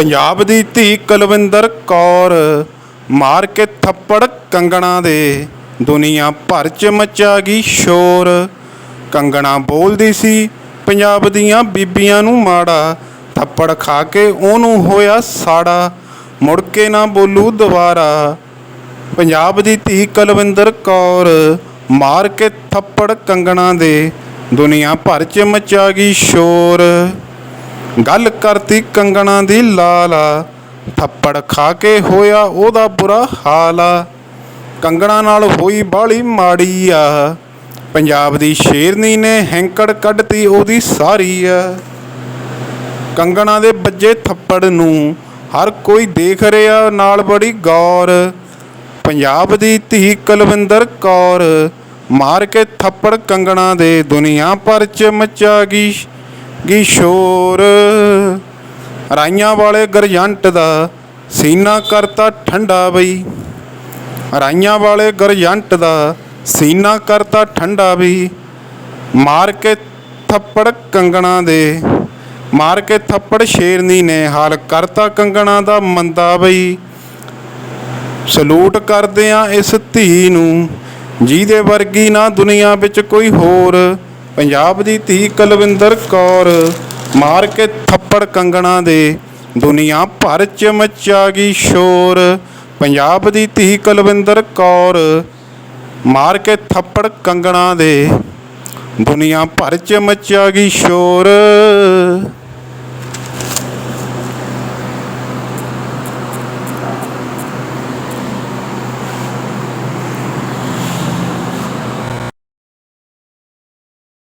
ਪੰਜਾਬ ਦੀ ਧੀ ਕੁਲਵਿੰਦਰ ਕੌਰ ਮਾਰ ਕੇ ਥੱਪੜ ਕੰਗਣਾ ਦੇ। ਦੁਨੀਆ ਭਰ ਚ ਮਚਾ ਗਈ ਸ਼ੋਰ। ਕੰਗਣਾ ਬੋਲਦੀ ਸੀ, ਪੰਜਾਬ ਦੀਆਂ ਬੀਬੀਆਂ ਨੂੰ ਮਾੜਾ। ਥੱਪੜ ਖਾ ਕੇ ਉਹਨੂੰ ਹੋਇਆ ਸਾੜਾ। ਮੁੜ ਕੇ ਨਾ ਬੋਲੂ ਦੁਬਾਰਾ। ਪੰਜਾਬ ਦੀ ਧੀ ਕੁਲਵਿੰਦਰ ਕੌਰ ਮਾਰ ਕੇ ਥੱਪੜ ਕੰਗਣਾ ਦੇ। ਦੁਨੀਆ ਭਰ ਚ ਮਚਾ ਗਈ ਸ਼ੋਰ। ਗੱਲ ਕਰਤੀ ਕੰਗਣਾ ਦੀ ਲਾਲਾ। ਥੱਪੜ ਖਾ ਕੇ ਹੋਇਆ ਉਹਦਾ ਬੁਰਾ ਹਾਲ। ਆ ਕੰਗਣਾ ਨਾਲ ਹੋਈ ਬਾਲੀ ਮਾੜੀ ਆ। ਪੰਜਾਬ ਦੀ ਸ਼ੇਰਨੀ ਨੇ ਹੈਂਕੜ ਕੱਢਤੀ ਉਹਦੀ ਸਾਰੀ ਆ। ਕੰਗਣਾ ਦੇ ਵੱਜੇ ਥੱਪੜ ਨੂੰ ਹਰ ਕੋਈ ਦੇਖ ਰਿਹਾ ਨਾਲ ਬੜੀ ਗੌਰ। ਪੰਜਾਬ ਦੀ ਧੀ ਕੁਲਵਿੰਦਰ ਕੌਰ ਮਾਰ ਕੇ ਥੱਪੜ ਕੰਗਣਾ ਦੇ ਦੁਨੀਆ ਭਰ ਚ ਮਚਾ ਗਈ। ਗੀ ਸ਼ੋਰ? ਰਾਈਆਂ ਵਾਲੇ ਗਰਜੰਟ ਦਾ ਸੀਨਾ ਕਰਤਾ ਠੰਡਾ ਬਈ। ਰਾਈਆਂ ਵਾਲੇ ਗਰਜੰਟ ਦਾ ਸੀਨਾ ਕਰਤਾ ਠੰਡਾ ਬਈ। ਮਾਰ ਕੇ ਥੱਪੜ ਕੰਗਣਾ ਦੇ, ਮਾਰ ਕੇ ਥੱਪੜ ਸ਼ੇਰਨੀ ਨੇ ਹਾਲ ਕਰਤਾ ਕੰਗਣਾ ਦਾ ਮੰਦਾ ਬਈ। ਸਲੂਟ ਕਰਦੇ ਆ ਇਸ ਧੀ ਨੂੰ, ਜਿਹਦੇ ਵਰਗੀ ਨਾ ਦੁਨੀਆ ਵਿੱਚ ਕੋਈ ਹੋਰ ਪੰਜਾਬ ਦੀ ਧੀ ਕੁਲਵਿੰਦਰ ਕੌਰ ਮਾਰ ਕੇ ਥੱਪੜ ਕੰਗਣਾ ਦੇ, ਦੁਨੀਆ ਭਰ ਚ ਮਚਾ ਗਈ ਸ਼ੋਰ। ਪੰਜਾਬ ਦੀ ਧੀ ਕੁਲਵਿੰਦਰ ਕੌਰ ਮਾਰ ਕੇ ਥੱਪੜ ਕੰਗਣਾ ਦੇ, ਦੁਨੀਆ ਭਰ ਚ ਮਚਾ ਗਈ ਸ਼ੋਰ।